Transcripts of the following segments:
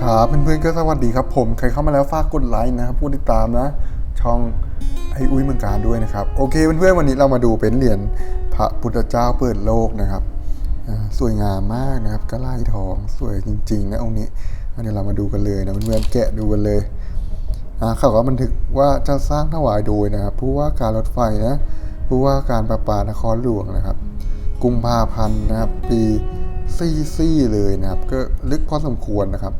ครับเพื่อนๆก็สวัสดีครับผมใครเข้ามาแล้วฝากกดไลค์นะครับผู้ติดตามนะ ช่องไออุ้ยเมืองการด้วยนะครับโอเคเพื่อนๆวันนี้เรามาดูเป็นเหรียญพระพุทธเจ้าเปิดโลกนะครับสวยงามมากนะครับก็ไล่ทองสวยจริงๆนะองค์นี้อันนี้เรามาดูกันเลยนะเพื่อนๆแกะดูกันเลยอ่าเขาก็บันทึกว่าจะสร้างถวายโดยนะครับผู้ว่าการรถไฟนะผู้ว่าการประปานครหลวงนะครับกุมภาพันธ์นะครับปีซี่ซี่เลยนะครับ ก็ลึกพอสมควรนะครับ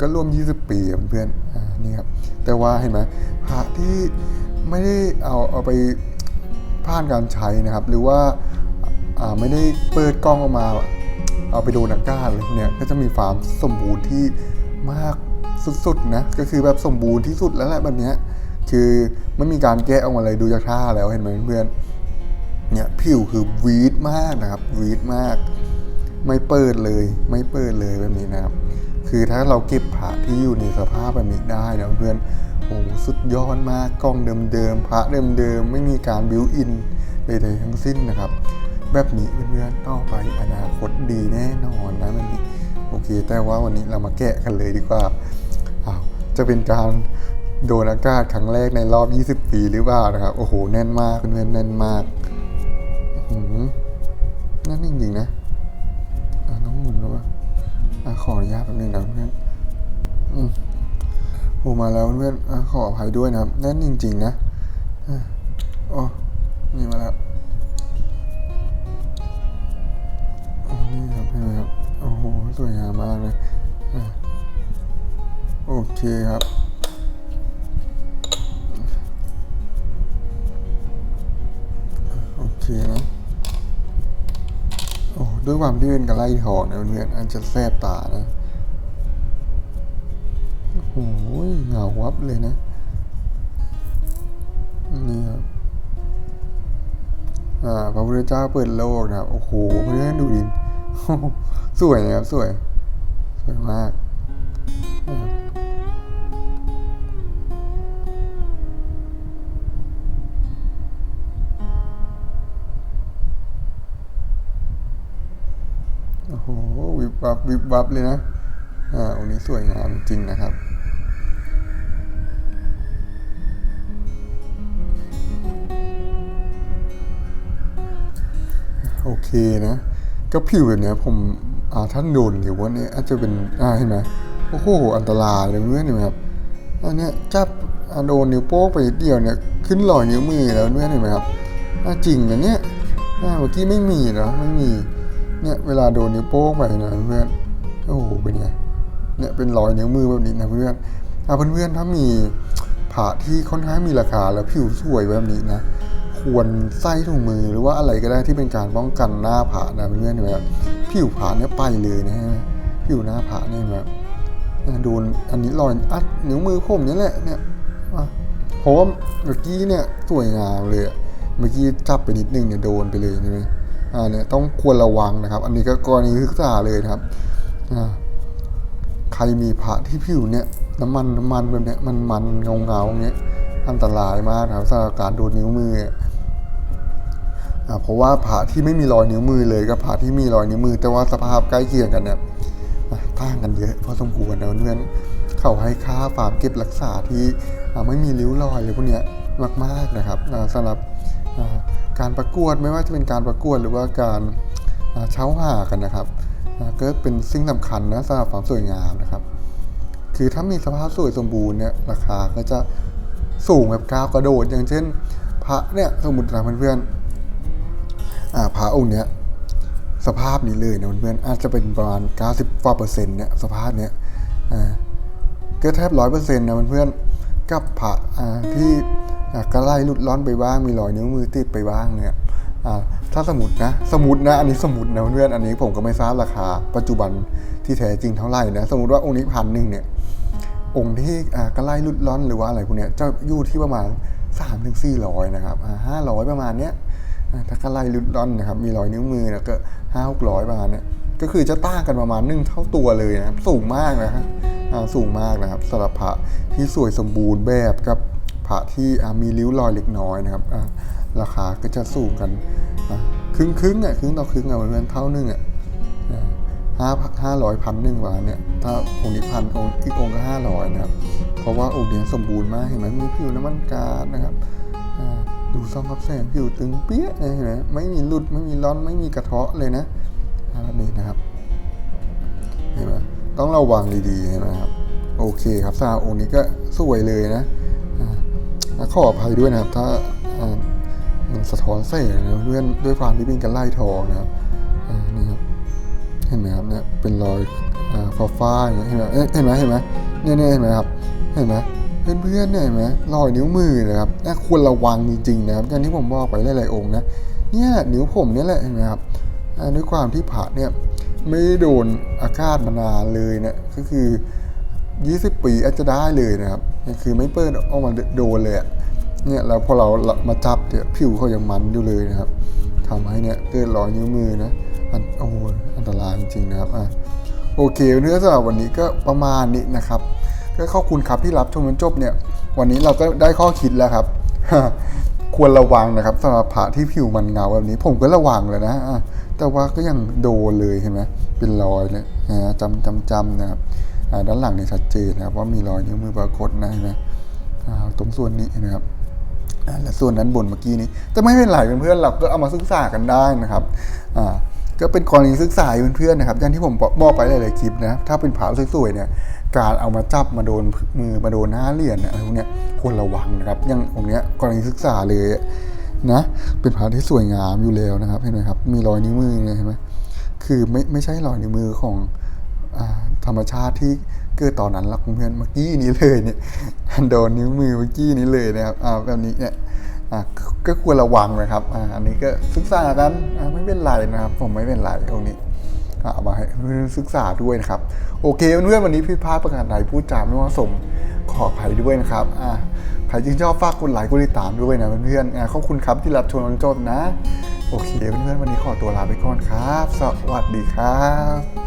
ก็ร่วม 20 ปีเพื่อนๆอ่านี่ครับแต่ว่าเห็นไหมพระที่ไม่ได้เอาเอาไปผ่านการใช้นะครับ หรือว่าาไม่ได้เปิดกล้องออกมาเอาไปโดนอากาศอะไรเนี้ยก็จะมีความสมบูรณ์ที่มากสุดๆนะก็คือแบบสมบูรณ์ที่สุดแล้วแหละแบบเนี้ยคือไม่มีการแก้ออกมาเลยดูจากท่าแล้วเห็นไหมเพื่อนเนี่ยผิวคือวีดมากนะครับวีดมาก ไม่เปิดเลย ไม่เปิดเลยแบบนี้นะครับ คือถ้าเราเก็บพระที่อยู่ในสภาพแบบนี้ได้นะเพื่อนโอ้โหสุดยอดมากกล้องเดิมๆพระเดิมๆไม่มีการบิวอินใดๆทั้งสิ้นนะครับ แบบนี้เพื่อนๆต่อไปอนาคตดีแน่นอนนะมันนี้โอเค แต่ว่าวันนี้เรามาแกะกันเลยดีกว่าอ้าวจะเป็นการโดนอากาศครั้งแรกในรอบ 20 ปีหรือเปล่านะครับ โอ้โห แน่นมากเพื่อนๆแน่นมากอื้อหือแน่นจริงๆนะ อะขออนุญาตแป๊บนึงนะเพื่อนอืมโอมาแล้วเพื่อนอขออภัยด้วยนะครับแน่นจริง ๆ นะอ๋อนี่มาแล้วโอ้นี่ครับเห็นไหมครับ โอ้โห สวยงามมากเลยอโอเคครับ ด้วยความที่เป็นกระไล่ทองนะเพื่อนอันจะแสบตานะโอ้โหเหงาวับเลยนะ นี่ครับอ่าพระพุทธเจ้าเปิดโลกนะครับ โอ้โหเพื่อนดูดิสวยนะครับ สวย สวยมากนะครับ วิบวับวิบวับเลยนะอ่าองค์นี้สวยงามจริงนะครับโอเคนะ ก็ผิวแบบเนี้ยผมอ่าท่านโดนหรือว่าเนี่ยอาจจะเป็นอ่าเห็นไหมโอ้โหอันตรายเลยเพื่อนเห็นไหมครับอันเนี้ยจับโดนนิ้วโป้งไปเดียวเนี่ยขึ้นรอยนิ้วมือแล้วเพื่อนเห็นไหมครับจริงนะเนี่ยเมื่อกี้ไม่มีเนาะไม่มี เนี่ยเวลาโดนนิ้วโป้งไปนะเพื่อนโอ้โหเป็นไงเนี่ยเป็นรอยนิ้วมือแบบนี้นะเพื่อนเอ่าเพื่อนๆถ้ามีผ่าที่ค่อนข้างมีราคาแล้วผิวสวยแบบนี้นะควรใส่ถุงมือหรือว่าอะไรก็ได้ที่เป็นการป้องกันหน้าผานะเพื่อนๆเห็นไหมครับผิวผาเนี่ยไปเลยนะฮะผิวหน้าผาเนี่ยเห็นไหมครับอ่าโดนอันนี้รอยอัดนิ้วมือผมเนี่ยแหละเนี่ยอะเพราะว่าเมื่อกี้เนี่ยสวยงามเลยเมื่อกี้จับไปนิดนึงเนี่ยโดนไปเลยใช่ไหม อ่าเนี่ยต้องควรระวังนะครับ อันนี้ก็กรณีศึกษาเลยนะครับอ่าใครมีพระที่ผิวเนี่ยน้ำมันน้ำมันแบบเนี้ยมันมันเงาเงาเนี้ยอันตรายมากครับสำหรับการโดนนิ้วมือเนี่ยอ่าเพราะว่าพระที่ไม่มีรอยนิ้วมือเลยกับพระที่มีรอยนิ้วมือ แต่ว่าสภาพใกล้เคียงกันเนี่ยต่างกันเยอะพอสมควรนะเพื่อนเขาให้ค่าฝากเก็บรักษาที่ไม่มีริ้วรอยเลยพวกเนี้ยมาก ๆนะครับอ่าสำหรับอ่า การประกวดไม่ว่าจะเป็นการประกวดหรือว่าการเช้าหากันนะครับก็เป็นสิ่งสำคัญนะสำหรับความสวยงามนะครับ คือถ้ามีสภาพสวยสมบูรณ์เนี่ยราคาก็จะสูงแบบก้าวกระโดด อย่างเช่น พระเนี่ยสมมตินะเพื่อนๆพระองค์เนี้ยสภาพนี้เลยนะเพื่อนๆอาจจะเป็นประมาณ 90กว่าเปอร์เซ็นต์เนี่ยสภาพเนี้ยก็แทบร้อยเปอร์เซ็นต์นะเพื่อนๆกับพระที่ กระไล่หลุดล่อนไปบ้างมีรอยนิ้วมือติดไปบ้างเนี่ยถ้าสมมตินะสมมตินะอันนี้สมมตินะเพื่อนอันนี้ผมก็ไม่ทราบราคา ปัจจุบันที่แท้จริงเท่าไหร่นะสมมติว่าองค์นี้พันหนึ่งเนี่ยองค์ที่กระไล่ลุดล้อนหรือว่าอะไรพวกเนี้ยจะอยู่ที่ประมาณ3ามถึงสี่ร้อยนะครับห้าร้อยประมาณเนี้ยถ้ากระไล่ลุดล้อนนะครับมีรอยนิ้วมือแล้วก็ห้าหกร้อยประมาณเนี้ยก็คือจะต่างกันประมาณหนึ่งเท่าตัวเลยนะครับสูงมากนะฮะสูงมากนะครับสำหรับพระที่สวยสมบูรณ์แบบกับ พระที่มีริ้วรอยเล็กน้อยนะครับราคาก็จะสูงกันครึ่งครึ่งๆอะครึ่งต่อครึ่งอะเหมือนเท่านึงอะอ่าห้าห้าร้อยพันหนึ่งประมาณเนี่ยถ้าองค์นี้พันองค์อีกองค์ก็ห้าร้อยนะครับ เพราะว่าองค์นี้สมบูรณ์มากเห็นไหมมีผิวน้ำมันกาดนะครับดูซองกับแสงผิวตึงเปี้ยเลยเห็นไหมไม่มีหลุดไม่มีร้อนไม่มีกระเทาะเลยนะอ่าแบบนี้นะครับเห็นไหมต้องระวังดีๆเห็นไหมครับโอเคครับซาองค์นี้ก็สวยเลยนะ ขออภัยด้วยนะครับ ถ้ามันสะท้อนแสงนะเพื่อนด้วยความที่เป็นกันไล่ทองนะครับนี่ครับเห็นไหมครับเนี่ยเป็นรอยฟ้าฟ้าอย่างเงี้ยเห็นไหมเห็นไหมเห็นไหมเนี่ยเนี่ยเห็นไหมครับเห็นไหมเพื่อนเพื่อนๆเนี่ยเห็นไหมรอยนิ้วมือนะครับน่าควรระวังจริงๆนะครับอย่างที่ผมบอกไปหลายๆองค์นะเนี่ยนิ้วผมเนี่ยแหละเห็นไหมครับด้วยความที่ผ่าเนี่ยไม่โดนอากาศมานานเลยเนี่ยก็คือ 20 ปีอาจจะได้เลยนะครับ คือไม่เปิดออกมาโดนเลยเนี่ยแล้วพอเรามาจับเนี่ยผิวเขายังมันอยู่เลยนะครับทำให้เนี่ยเกิดรอยนิ้วมือนะอันโอ้โหอันตรายจริงๆนะครับอะโอเคเนื้อสำหรับวันนี้ก็ประมาณนี้นะครับ ก็ขอบคุณครับที่รับชมจนจบเนี่ย วันนี้เราก็ได้ข้อคิดแล้วครับ ควรระวังนะครับสำหรับพระที่ผิวมันเงาแบบนี้ ผมก็ระวังเลยนะแต่ว่าก็ยังโดนเลยเห็นไหมเป็นรอยเลยนะจำจำจำนะครับ ด้านหลังเนี่ยชัดเจนนะครับว่ามีรอยนิ้วมือปรากฏนะนไหมอ่าตรงส่วนนี้นะครับและส่วนนั้นบนเมื่อกี้นี้ แต่ไม่เป็นไรเพื่อนๆเราก็เอามาศึกษากันได้นะครับก็เป็นกรณีศึกษาเพื่อนๆนะครับอย่างที่ผมบอกไปหลายๆคลิปนะถ้าเป็นผาสวยๆเนี่ยการเอามาจับมาโดนมือมาโดนหน้าเหรียญเนี่ยอะไรพวกเนี้ยควรระวังนะครับอย่างองค์เนี้ยกรณีศึกษาเลยนะเป็นผาที่สวยงามอยู่แล้วนะครับเห็นไหมครับมีรอยนิ้วมือเนี่ยเห็นไหมคือไม่ไม่ใช่รอยนิ้วมือของอ่า ธรรมชาติที่เกิดตอนนั้นหลักเพื่อนเมื่อกี้นี้เลยเนี่ยโดนนิ้วมือเมื่อกี้นี้เลยนะครับอ่าแบบนี้เนี่ยก็ควรระวังนะครับอ่าอันนี้ก็ศึกษากันอ่าไม่เป็นไรนะครับ ผมไม่เป็นไรตรงนี้เอามาให้ศึกษาด้วยนะครับ โอเคเพื่อนๆวันนี้พี่พาดประการใดพูดจาไม่เหมาะสมขออภัยด้วยนะครับอ่าใครที่ชอบฝากกดไลค์กดติดตามด้วยนะเพื่อนๆอ่าขอบคุณครับที่รับชมจนจบนะ โอเคเพื่อนๆวันนี้ขอตัวลาไปก่อนครับ สวัสดีครับ